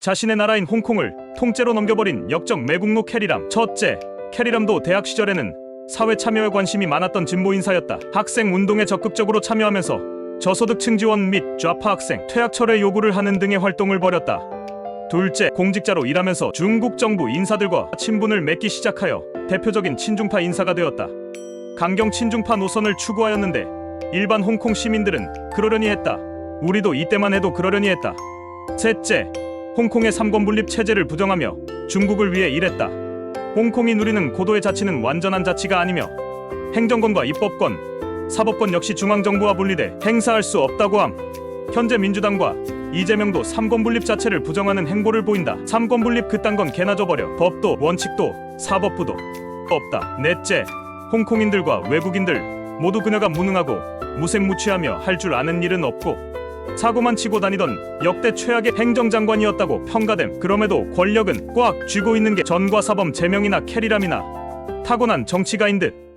자신의 나라인 홍콩을 통째로 넘겨버린 역적 매국노 캐리람. 첫째, 캐리람도 대학 시절에는 사회 참여에 관심이 많았던 진보 인사였다. 학생 운동에 적극적으로 참여하면서 저소득층 지원 및 좌파 학생 퇴학 철회 요구를 하는 등의 활동을 벌였다. 둘째, 공직자로 일하면서 중국 정부 인사들과 친분을 맺기 시작하여 대표적인 친중파 인사가 되었다. 강경 친중파 노선을 추구하였는데 일반 홍콩 시민들은 그러려니 했다. 우리도 이때만 해도 그러려니 했다. 셋째, 홍콩의 삼권 분립 체제를 부정하며 중국을 위해 일했다. 홍콩이 누리는 고도의 자치는 완전한 자치가 아니며 행정권과 입법권, 사법권 역시 중앙정부와 분리돼 행사할 수 없다고 함. 현재 민주당과 이재명도 삼권 분립 자체를 부정하는 행보를 보인다. 삼권 분립 그딴 건 개나 줘버려. 법도 원칙도 사법부도 없다. 넷째, 홍콩인들과 외국인들 모두 그녀가 무능하고 무색무취하며 할 줄 아는 일은 없고 사고만 치고 다니던 역대 최악의 행정장관이었다고 평가됨. 그럼에도 권력은 꽉 쥐고 있는 게 전과 사범 제명이나 캐리람이나 타고난 정치가인 듯